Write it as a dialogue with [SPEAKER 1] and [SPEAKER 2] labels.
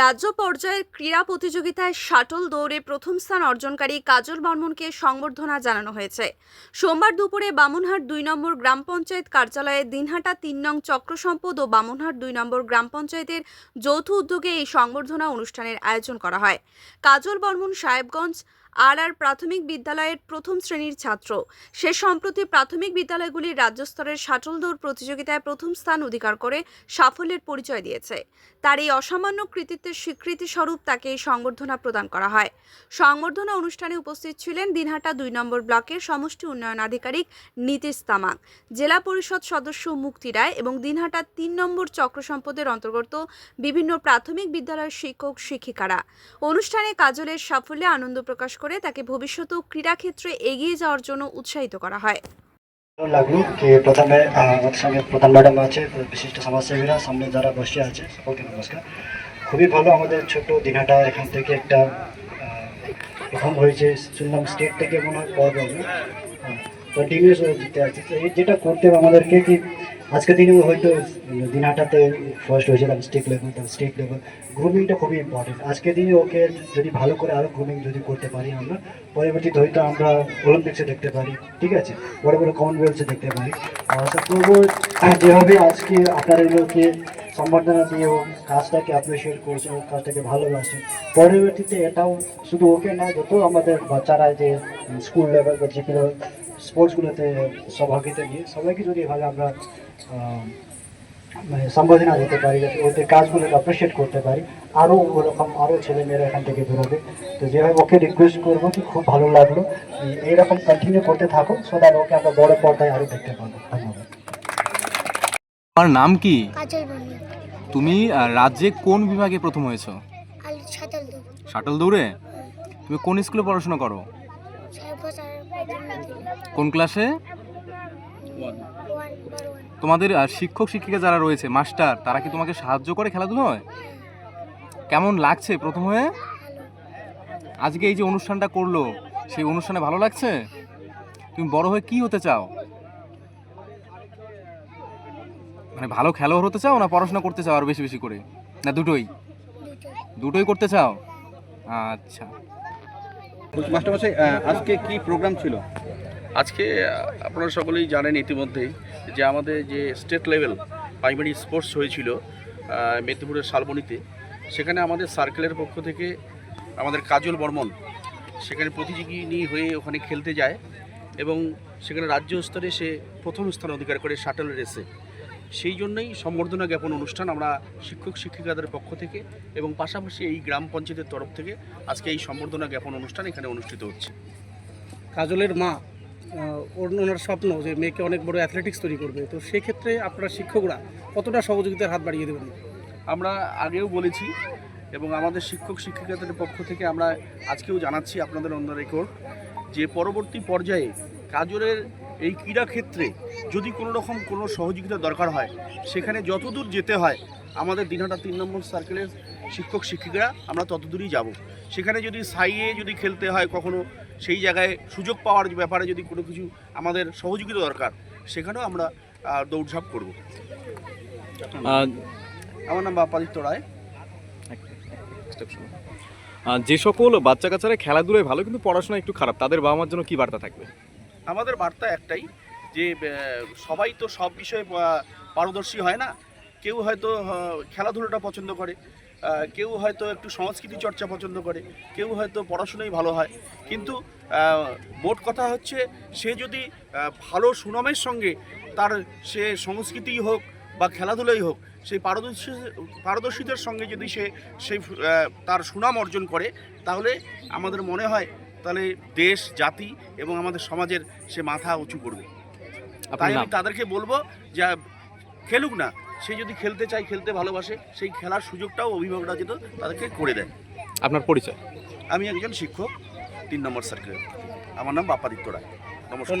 [SPEAKER 1] রাজ্য পর্যায়ের ক্রীড়া প্রতিযোগিতায় শাটল দৌড়ে প্রথম স্থান অর্জনকারী কাজল বর্মনকে সংবর্ধনা জানানো হয়েছে। সোমবার দুপুরে বামুনহাট দুই নম্বর গ্রাম পঞ্চায়েত কার্যালয়ে দিনহাটা তিন নং চক্রসম্পদ ও বামুনহাট দুই নম্বর গ্রাম পঞ্চায়েতের যৌথ উদ্যোগে এই সংবর্ধনা অনুষ্ঠানের আয়োজন করা হয়। কাজল বর্মন সাহেবগঞ্জ আর আর প্রাথমিক বিদ্যালয়ের প্রথম শ্রেণির ছাত্র। সে সম্প্রতি প্রাথমিক বিদ্যালয়গুলির রাজ্য স্তরের শাটল দৌড় প্রতিযোগিতায় প্রথম স্থান অধিকার করে সাফল্যের পরিচয় দিয়েছে। তার এই অসামান্য কৃতিত্বের স্বীকৃতি স্বরূপ তাকে এই সংবর্ধনা প্রদান করা হয়। সংবর্ধনা অনুষ্ঠানে উপস্থিত ছিলেন দিনহাটা দুই নম্বর ব্লকের সমষ্টি উন্নয়ন আধিকারিক নীতিশ তামাং, জেলা পরিষদ সদস্য মুক্তি রায় এবং দিনহাটা তিন নম্বর চক্র সম্পদের অন্তর্গত বিভিন্ন প্রাথমিক বিদ্যালয়ের শিক্ষক শিক্ষিকারা। অনুষ্ঠানে কাজলের সাফল্যে আনন্দ প্রকাশ করে তাকে ভবিষ্যতেও ক্রীড়াক্ষেত্রে এগিয়ে যাওয়ার জন্য উৎসাহিত করা হয়।
[SPEAKER 2] ভালো লাগল কি প্রথমে আমাদের সঙ্গে প্রধান ম্যাডাম আছে, বিশিষ্ট সমাজসেবীরা, সামনে যারা বসে আছে, সকলকে নমস্কার। খুবই ভালো আমাদের ছোট দিনহাটা এখান থেকে একটা প্রথম হয়েছে শুনলাম স্টেট থেকে মনে হয় পর কন্টিনিউস জিতে আছে। যেটা করতে হবে আমাদেরকে কি আজকের দিনে হয়তো দিনহাটাতে ফার্স্ট হয়েছিলাম স্টেট লেভেল তার স্টেট লেভেল গ্রুমিংটা খুবই ইম্পর্টেন্ট আজকের দিনে ওকে যদি ভালো করে আরও গ্রুমিং যদি করতে পারি আমরা, পরবর্তীতে হয়তো আমরা অলিম্পিক্সে দেখতে পারি, ঠিক আছে? বড় বড় কমনওয়েলথে দেখতে পারি। আশা করব যেভাবে আজকে আপনারা লোকে সম্বর্ধনা দিয়ে ও কাজটাকে অ্যাপ্রিসিয়েট করছে, ও কাজটাকে ভালোবাসে পরবর্তীতে এটাও শুধু ওকে না যত আমাদের বাচ্চারা যে স্কুল লেভেল বা লেভেল স্পোর্টসগুলোতে সহভাগিতা নিয়ে, সবাইকে যদি এভাবে আমরা মানে সম্বোধনা দিতে পারি যাতে ওদের কাজগুলোকে অ্যাপ্রিসিয়েট করতে পারি। আরও ওরকম আরও ছেলেমেয়েরা এখান থেকে বেরোবে। তো যেভাবে ওকে রিকোয়েস্ট করব কি খুব ভালো লাগল। এই- এইরকম কন্টিনিউ করতে থাকো সো দ্যাট ওকে আমরা বড় পর্দায় আরও দেখতে পাবো। ধন্যবাদ।
[SPEAKER 3] তোমার নাম কি? তুমি রাজ্যে কোন বিভাগে প্রথম হয়েছো? শাটল দৌড়ে তুমি কোন স্কুলে পড়াশোনা করো? কোন ক্লাসে?
[SPEAKER 4] ওয়ান বার ওয়ান
[SPEAKER 3] তোমাদের শিক্ষক, শিক্ষিকা যারা রয়েছে, মাস্টার, তারা কি তোমাকে সাহায্য করে খেলাধুলোয় কেমন লাগছে প্রথম হয়ে? আজকে এই যে অনুষ্ঠানটা করল, সেই অনুষ্ঠানে ভালো লাগছে? তুমি বড় হয়ে কি হতে চাও? মানে ভালো খেলোয়াড় হতে চাও না পড়াশোনা করতে চাও আর বেশি বেশি করে? না দুটোই? দুটোই করতে চাও? আচ্ছা।
[SPEAKER 5] মাস্টারমশাই আজকে কি প্রোগ্রাম ছিল?
[SPEAKER 6] আজকে আপনারা সকলেই জানেন ইতিমধ্যেই যে আমাদের যে স্টেট লেভেল প্রাইমারি স্পোর্টস হয়েছিল মেদিনীপুরের শালবনীতে, সেখানে আমাদের সার্কেলের পক্ষ থেকে আমাদের কাজল বর্মন সেখানে প্রতিযোগিনী হয়ে ওখানে খেলতে যায় এবং সেখানে রাজ্য স্তরে সে প্রথম স্থান অধিকার করে শাটল রেসে সেই জন্যই সম্বর্ধনা জ্ঞাপন অনুষ্ঠান আমরা শিক্ষক শিক্ষিকাদের পক্ষ থেকে এবং পাশাপাশি এই গ্রাম পঞ্চায়েতের তরফ থেকে আজকে এই সম্বর্ধনা জ্ঞাপন অনুষ্ঠান এখানে অনুষ্ঠিত হচ্ছে।
[SPEAKER 7] কাজলের মা ওনার স্বপ্ন যে মেয়েকে অনেক বড় অ্যাথলেটিক্স তৈরি করবে। তো সেক্ষেত্রে আপনারা শিক্ষকরা কতটা সহযোগিতার হাত বাড়িয়ে দেবেন?
[SPEAKER 6] আমরা আগেও বলেছি এবং আমাদের শিক্ষক শিক্ষিকাদের পক্ষ থেকে আমরা আজকেও জানাচ্ছি আপনাদের অন্য রেকর্ড যে পরবর্তী পর্যায়ে কাজলের এই ক্রীড়াক্ষেত্রে যদি কোনো রকম কোনো সহযোগিতা দরকার হয়, সেখানে যতদূর যেতে হয় আমাদের দিনহাটা তিন নম্বর সার্কেলের শিক্ষক শিক্ষিকারা আমরা ততদূরই যাব। সেখানে যদি সাইয়ে যদি খেলতে হয় কখনো সেই জায়গায় সুযোগ পাওয়ার ব্যাপারে যদি কোনো কিছু আমাদের সহযোগিতা দরকার সেখানেও আমরা দৌড়ঝাঁপ করব। আমার নাম বাপাদিত্য রায়।
[SPEAKER 3] যে সকল বাচ্চা কাচ্চারা খেলাধুলায় ভালো কিন্তু পড়াশোনা একটু খারাপ তাদের বাবা মার জন্য কী বার্তা থাকবে?
[SPEAKER 6] আমাদের বার্তা একটাই যে সবাই তো সব বিষয়ে পারদর্শী হয় না। কেউ হয়তো খেলাধুলাটা পছন্দ করে কেউ হয়তো একটু সংস্কৃতি চর্চা পছন্দ করে কেউ হয়তো পড়াশোনাই ভালো হয়। কিন্তু মোট কথা হচ্ছে সে যদি ভালো সুনামের সঙ্গে তার সে সংস্কৃতিই হোক বা খেলাধুলাই হোক সেই পারদর্শী পারদর্শীদের সঙ্গে যদি সে সেই তার সুনাম অর্জন করে তাহলে আমাদের মনে হয় তাহলে দেশ জাতি এবং আমাদের সমাজের সে মাথা উঁচু করবে। তাই আমি তাদেরকে বলব যে খেলুক না সে যদি খেলতে চায় খেলতে ভালোবাসে সেই খেলার সুযোগটাও অভিভাবকরা যেত তাদেরকে করে দেয়।
[SPEAKER 3] আপনার পরিচয়?
[SPEAKER 6] আমি একজন শিক্ষক তিন নম্বর সার্কেল আমার নাম বাপ্পাদিত্য রায়। নমস্কার।